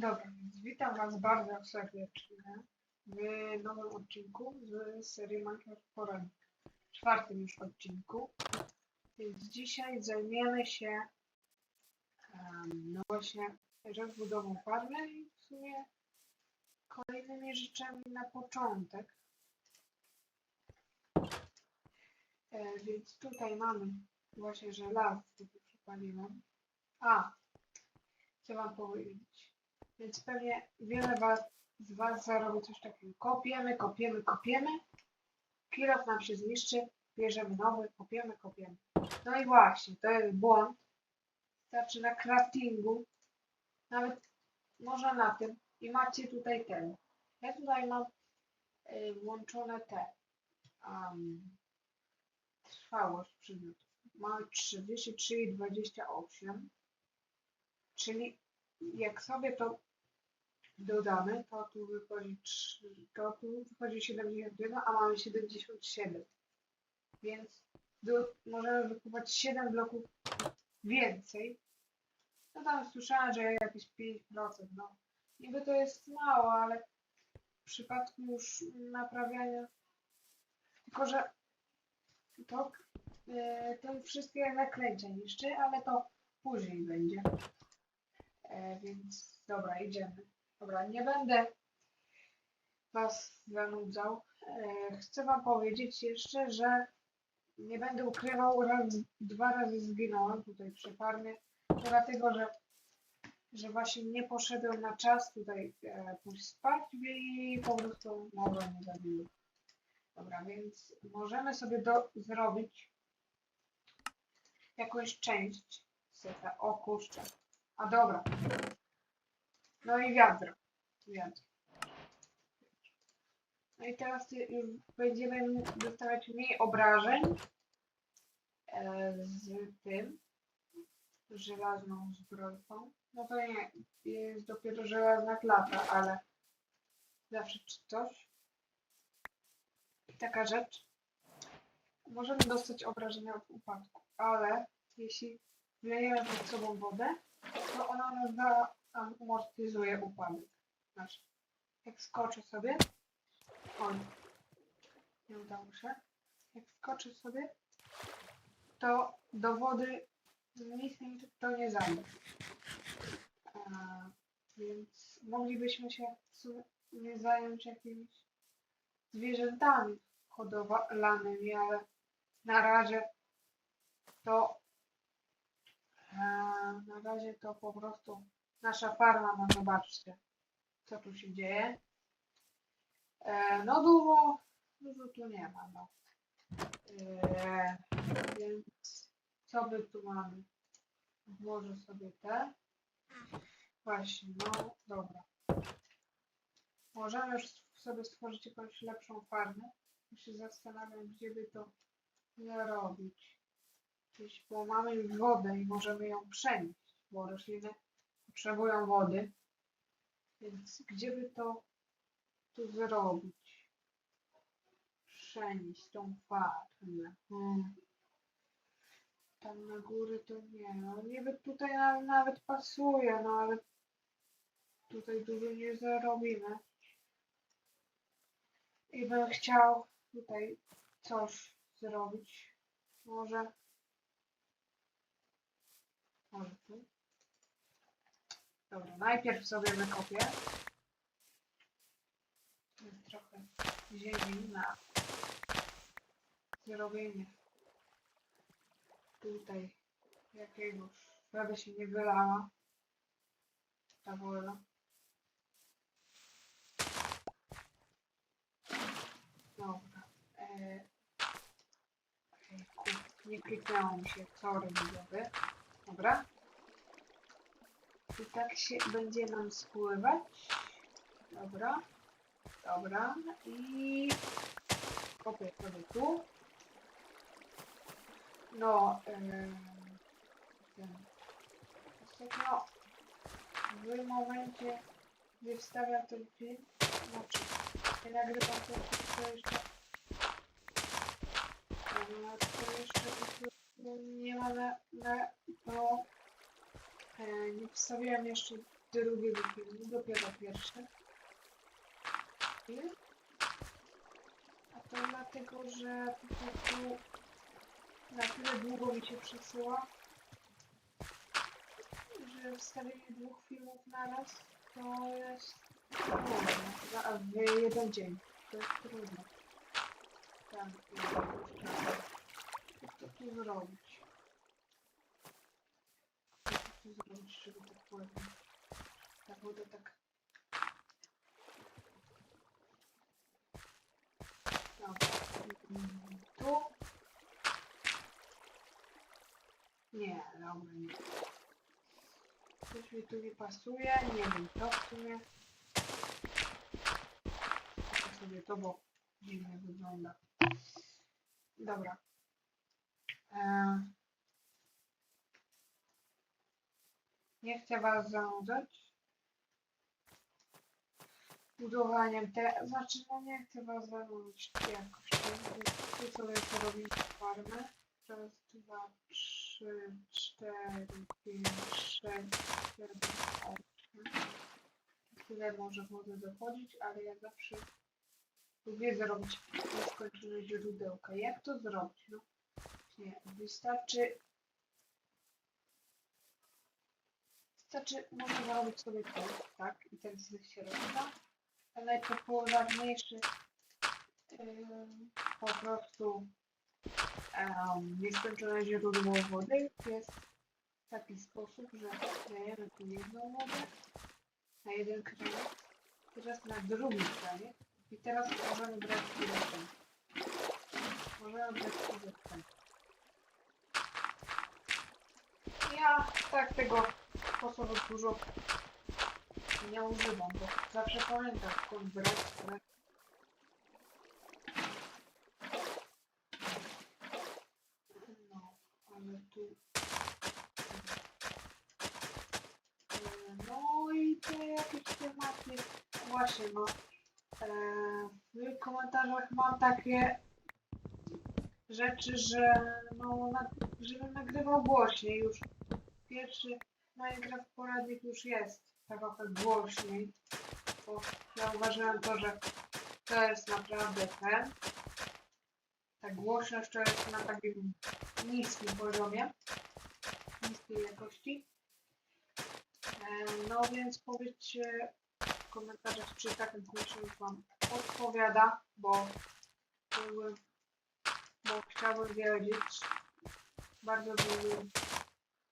Dobra, witam Was bardzo serdecznie w nowym odcinku z serii Minecraft Poranek. Czwartym już odcinku. Więc dzisiaj zajmiemy się em, no właśnie rozbudową farmy i w sumie kolejnymi rzeczami na początek. E, więc tutaj mamy właśnie żelazo, które przypaliłem. A, chcę Wam powiedzieć. Więc pewnie wiele was, z Was zarobi coś takiego. Kopiemy, kopiemy, kopiemy. Kilof nam się zniszczy, bierzemy nowy, kopiemy, kopiemy. No i właśnie, to jest błąd. Znaczy na craftingu, nawet może na tym i macie tutaj ten. Ja tutaj mam y, włączone te um, trwałość przedmiotów. Mamy 33 i 28. Czyli jak sobie to dodamy, to tu wychodzi 3, to tu wychodzi 71, a mamy 77. Więc do, możemy wykupować 7 bloków więcej. No tam słyszałem, że jakieś 5%, no. Niby to jest mało, ale w przypadku już naprawiania, tylko że to, yy, to wszystkie naklęcia niszczy, ale to później będzie. E, więc dobra, idziemy. Dobra, nie będę Was zanudzał. E, chcę Wam powiedzieć jeszcze, że nie będę ukrywał, raz, dwa razy zginąłem tutaj przy farmie, dlatego, że, że właśnie nie poszedłem na czas tutaj e, pójść spać i po prostu mogłem nie zabiłem. Dobra, więc możemy sobie do, zrobić jakąś część seta. O kurczę. A dobra. No i wiadro. Wiadro. No i teraz już będziemy dostawać mniej obrażeń e, z tym żelazną zbrojką. No to nie, jest dopiero żelazna klata, ale zawsze czy coś. Taka rzecz. Możemy dostać obrażenia w upadku, ale jeśli wlejemy pod sobą wodę, to ona nas za, amortyzuje upadek. Znaczy, jak skoczę sobie, oj, nie udało się, jak sobie, to do wody nic to nie zajmie. Więc moglibyśmy się nie zająć jakimiś zwierzętami hodowlanymi, ale na razie to na razie to po prostu nasza farma, no zobaczcie, co tu się dzieje. E, no dużo, dużo tu nie ma, no. E, więc co by tu mamy? Włożę sobie te. Właśnie, no dobra. Możemy już sobie stworzyć jakąś lepszą farmę. Ja się zastanawiam, gdzie by to zarobić. Gdzieś, bo mamy wodę i możemy ją przenieść, bo rośliny potrzebują wody. Więc gdzie by to tu zrobić? Przenieść tą farmę. Hmm. Tam na góry to nie, no niby tutaj na, nawet pasuje, no ale tutaj dużo nie zarobimy. I bym chciał tutaj coś zrobić. Może. Może tu. Dobra, najpierw sobie wykopię. Jest trochę ziemi na zrobienie tutaj jakiegoś, żeby się nie wylała ta woda. Dobra. E, ojejku, nie kliknęło mi się, sorry widzowie. Dobra. I tak się będzie nam spływać. Dobra. Dobra. I kopię sobie tu. No, ten. Ostatnio w momencie, gdy wstawiam ten film, znaczy, nie nagrywam to, to jeszcze no, to jeszcze nie ma na, na to nie wstawiłem jeszcze drugiego filmu, dopiero pierwszy. A to dlatego, że po prostu na tyle długo mi się przesyła, że wstawienie dwóch filmów naraz to jest trudne. Za- W jeden dzień. To jest trudne. Tak, jak to tu zrobić? To tu zrobić, żeby tak płynnie? Tak woda tak... Dobra. Tu? Nie, dobra, nie. Coś mi tu nie pasuje, nie wiem, to w sumie. To sobie to, bo dziwnie wygląda. Dobra. Eee, nie chcę Was zanudzać. Budowaniem te, znaczy no nie chcę Was zanudzić jakoś. Tu sobie porobimy farmę. Raz, dwa, trzy, cztery, pięć, sześć, siedem, osiem. Tyle może wodę dochodzić, ale ja zawsze lubię zrobić nieskończone źródełka. Jak to zrobić? No, nie, wystarczy... Wystarczy, można zarobić sobie to, tak? I ten syf się rozda. A ym, po prostu um, nieskończone źródło wody jest w taki sposób, że dajemy tu jedną wodę na jeden kranik, teraz na drugi kranik i teraz możemy brać chwileczkę. Możemy brać chwileczkę. Ja tak tego sposobu dużo nie używam, bo zawsze pamiętam skąd brać, brać. No, ale tu... E, No i te jakieś tematy. Właśnie, no. E, w komentarzach mam takie rzeczy, że no, na, żebym nagrywał głośniej już. Pierwszy Minecraft poradnik już jest trochę głośniej, bo ja uważałem to, że to jest naprawdę ten. Ta głośność to jest na takim niskim poziomie, niskiej jakości. No więc powiedzcie w komentarzach, czy taka głośność Wam odpowiada, bo, bo chciałbym wiedzieć. Bardzo byłbym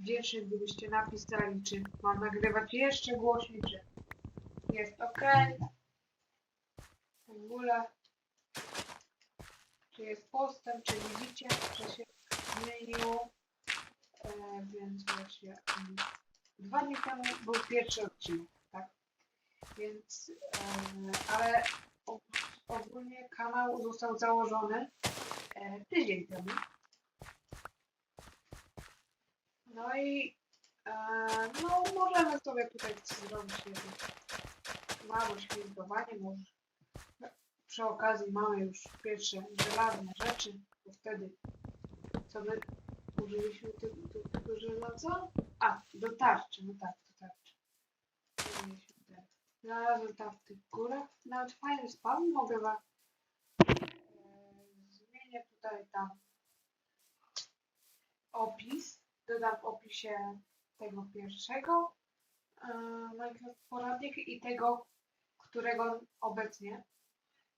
wdzięczny, gdybyście napisali, czy mam nagrywać jeszcze głośniej, czy jest ok. W ogóle, czy jest postęp, czy widzicie, że się zmieniło. E, więc właśnie mm, dwa dni temu był pierwszy odcinek, tak? Więc, e, ale og- ogólnie kanał został założony e, tydzień temu. No i e, no możemy sobie tutaj zrobić jakieś małe świętowanie, może przy okazji mamy już pierwsze żelazne rzeczy, bo wtedy co my użyliśmy tego, tego, żelaza? A, do tarczy, no tak, do tarczy. Znalazłem tam w tych górach, nawet fajny spawn, mogę wam e, zmienię tutaj tam opis, dodam w opisie tego pierwszego e, Minecraft poradnik i tego, którego obecnie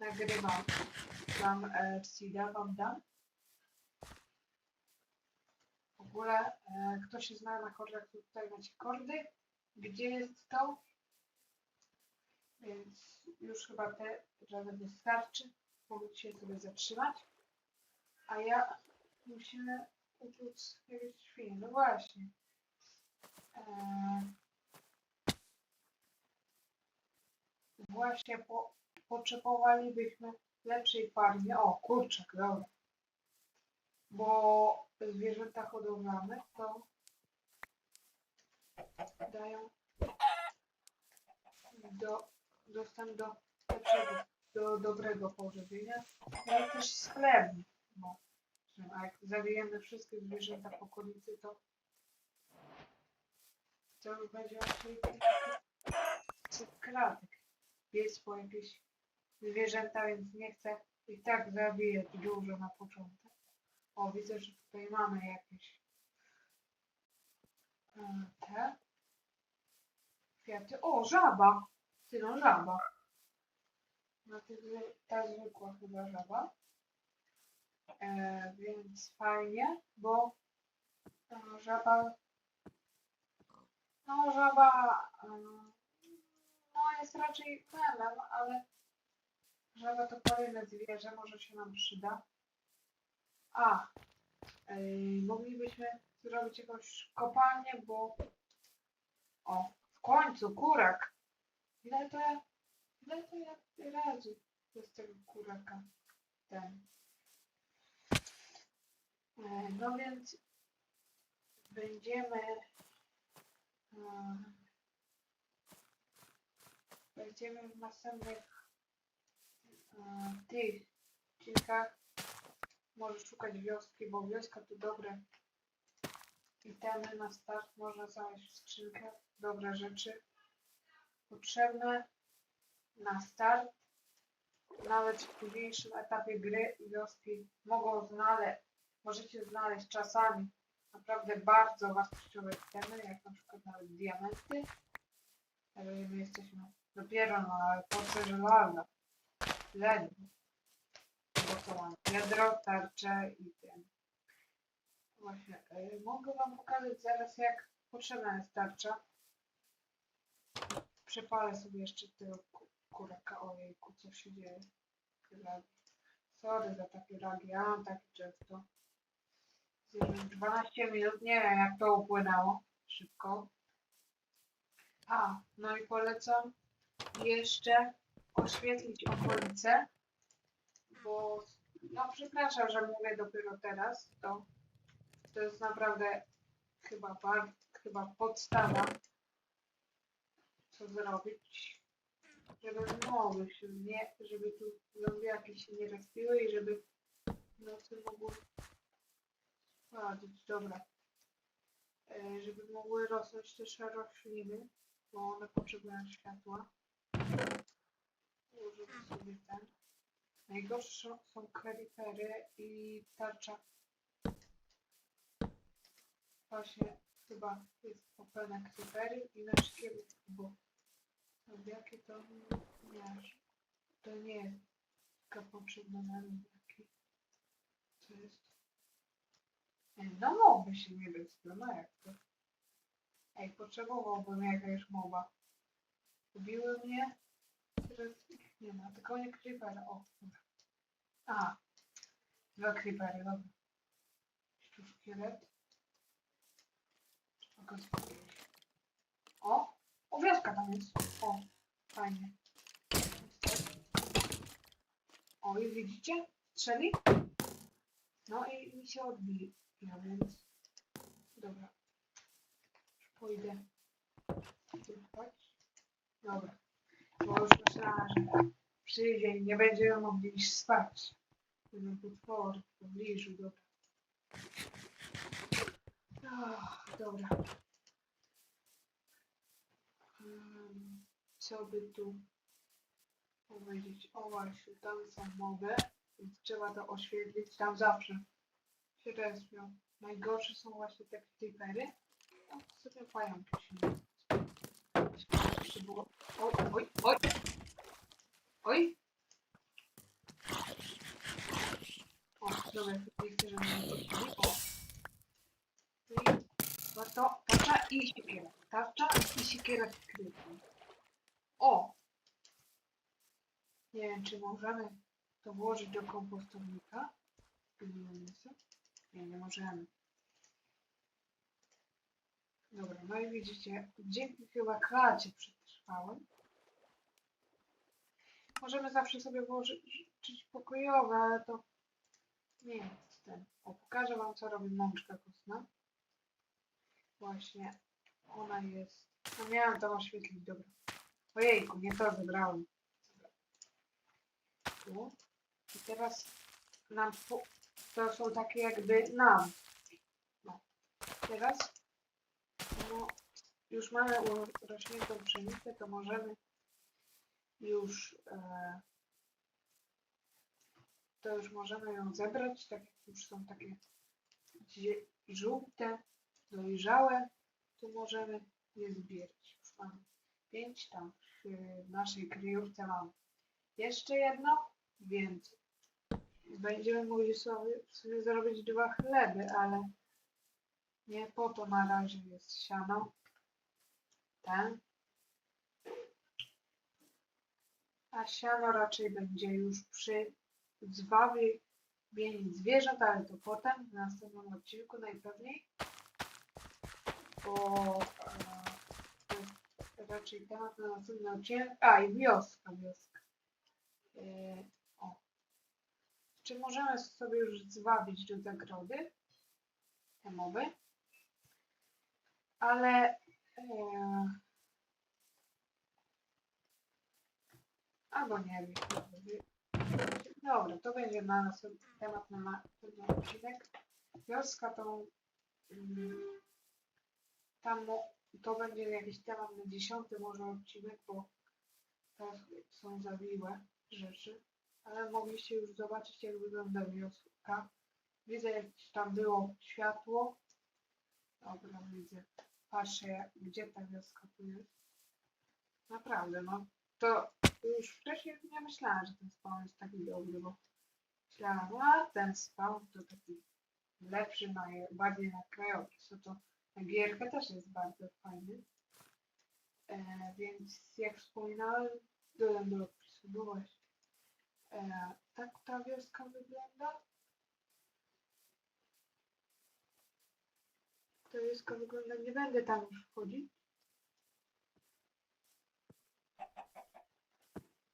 nagrywam. Dam e, wam dam. W ogóle, e, kto się zna na kordach, to tutaj macie kordy. Gdzie jest to? Więc już chyba te żadne wystarczy. Możecie sobie zatrzymać. A ja musimy uczuć jakieś świnie. No właśnie. Eee, właśnie po, potrzebowalibyśmy lepszej farmy. O, kurczak, dobra. Bo zwierzęta hodowlane to dają do, dostęp do lepszego, do dobrego pożywienia, ale też sklep. No. A jak zabijemy wszystkie zwierzęta w okolicy, to to już będzie raczej kratek. Pies po jakieś zwierzęta, więc nie chcę i tak zabijać dużo na początek. O, widzę, że tutaj mamy jakieś e, te kwiaty. O, żaba! Ty no, żaba. No to ta zwykła chyba żaba. E, więc fajnie, bo żaba no żaba no jest raczej memem, ale żaba to kolejne zwierzę, może się nam przyda. A, e, moglibyśmy zrobić jakąś kopalnię, bo o, w końcu kurak. Ile to ile to ja z tego kuraka ten. E, No więc będziemy e, będziemy w następnych e, tych odcinkach może szukać wioski, bo wioska to dobre itemy na start, można znaleźć w skrzynkę, dobre rzeczy potrzebne na start. Nawet w późniejszym etapie gry wioski mogą znaleźć, możecie znaleźć czasami naprawdę bardzo wartościowe itemy, jak na przykład nawet diamenty. Ale my jesteśmy dopiero ale po co żelaza? Ledwo. Bo to mam wiadro, tarczę i ten. Właśnie, y, mogę wam pokazać zaraz jak potrzebna jest tarcza. Przepalę sobie jeszcze tego ku- kuraka, ojejku, co się dzieje. Sorry za takie lagi, ja mam takie często. Zjadłem 12 minut, nie wiem jak to upłynęło szybko. A, no i polecam jeszcze oświetlić okolice, bo no przepraszam, że mówię dopiero teraz, to, to jest naprawdę chyba bardzo, chyba podstawa, co zrobić, żeby mogły się nie, żeby tu zombiaki się nie respiły i żeby nocy mogły sprawdzić, dobra, E, żeby mogły rosnąć też rośliny, bo one potrzebują światła. Użyję sobie ten. Najgorsze są- creepery i tarcza. Właśnie chyba jest opena creepery i na szkielet, bo jakie to nie, to nie jest taka potrzebna na jakie. Co jest? No mógłby się nie być, no jak to? Ej, potrzebowałbym jakiegoś moba. Ubiły mnie, teraz ich nie ma, tylko nie creepery, o, dobra. A, dwa creepery, dobra. Tu szkielet. O, o, wioska tam jest. O, fajnie. O, i widzicie? Strzeli? No i mi się odbije, ja więc... Dobra. Pójdę. Spać. Dobra. Bo już myślałam, że przyjdzie i nie będziemy mogli iść spać. Będą potwory w pobliżu, dobra. Ach, dobra. Co by tu powiedzieć? O właśnie, tam są moby, więc trzeba to oświetlić. Tam zawsze się respią. Najgorsze są właśnie te creepery. No, sobie pająki się Jeszcze było. Oj, oj, oj! Oj! O, dobra, nie chcę, żeby mnie to O! I no to tarcza i siekiera. Tarcza i siekiera z krytą. O! Nie wiem, czy możemy to włożyć do kompostownika. Nie, nie możemy. Dobra, no i widzicie, dzięki chyba klacie przetrwałem. Możemy zawsze sobie włożyć pokojowe, ale to nie jest ten. O, pokażę wam, co robi mączka kostna. Właśnie, ona jest... No miałem to oświetlić, dobra. Ojejku, nie to. Dobra. Tu. I teraz nam... po- To są takie jakby nam. No. Teraz no, już mamy urośniętą pszenicę, to możemy już e, to już możemy ją zebrać, tak już są takie żółte, dojrzałe, to możemy je zbierać. Już mamy pięć tam w naszej kryjówce mamy. Jeszcze jedno, więcej. Będziemy mogli sobie, sobie zrobić dwa chleby, ale nie po to na razie jest siano. Ten. A siano raczej będzie już przy zwawieniu zwierząt, ale to potem, w następnym odcinku najpewniej. Bo e, raczej temat na następny odcinek. A i wioska, wioska. E. Czy możemy sobie już zwabić do zagrody te moby? Ale e, albo nie wiem. Dobra, to będzie na następny temat na następny odcinek. Wioska to mm, tam to będzie jakiś temat na dziesiąty może odcinek, bo teraz są zawiłe rzeczy, ale mogliście już zobaczyć jak wygląda wioska. Widzę jak tam było światło. Dobra, widzę. Patrzę gdzie ta wioska tu jest. Naprawdę, no to już wcześniej nie myślałem, że ten spawn jest taki dobry, bo myślałem, a ten spawn to taki lepszy, na, bardziej na krajobraz. No to na gierkę też jest bardzo fajny. E, więc jak wspominałem, dodam do opisu. E, tak ta wioska wygląda. Ta wioska wygląda, nie będę tam już wchodzić.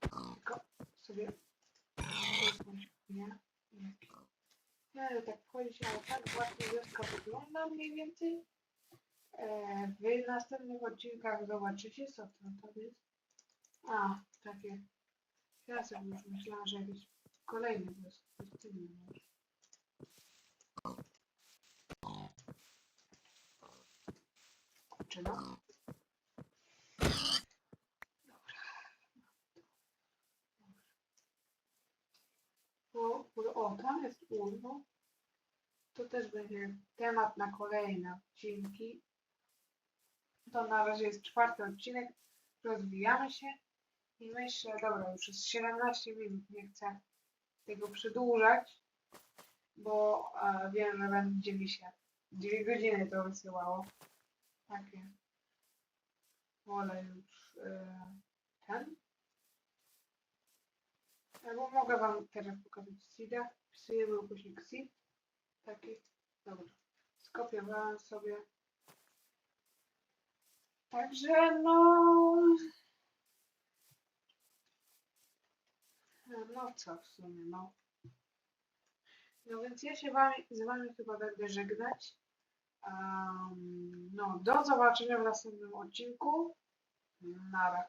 Tylko sobie nie, nie, nie tak wchodzić, ale tak właśnie wioska wygląda mniej więcej. E, w następnych odcinkach zobaczycie, co to tam jest. A, takie. Ja już myślałam, że pustynne może. Kurczę, no. Bo, o, tam jest urno. To też będzie temat na kolejne odcinki. To na razie jest czwarty odcinek. Rozwijamy się. I myślę, dobra, już jest 17 minut. Nie chcę tego przedłużać, bo e, wiem, że będzie mi się 2 godziny to wysyłało. Takie. Wolę już e, ten. Albo mogę wam teraz pokazać seeda. Wpisujemy ukośnik seed. Taki. Dobra. Skopiowałem sobie. Także no. No co w sumie, no. No więc ja się wami, z wami chyba będę żegnać. Um, no, do zobaczenia w następnym odcinku. Nara.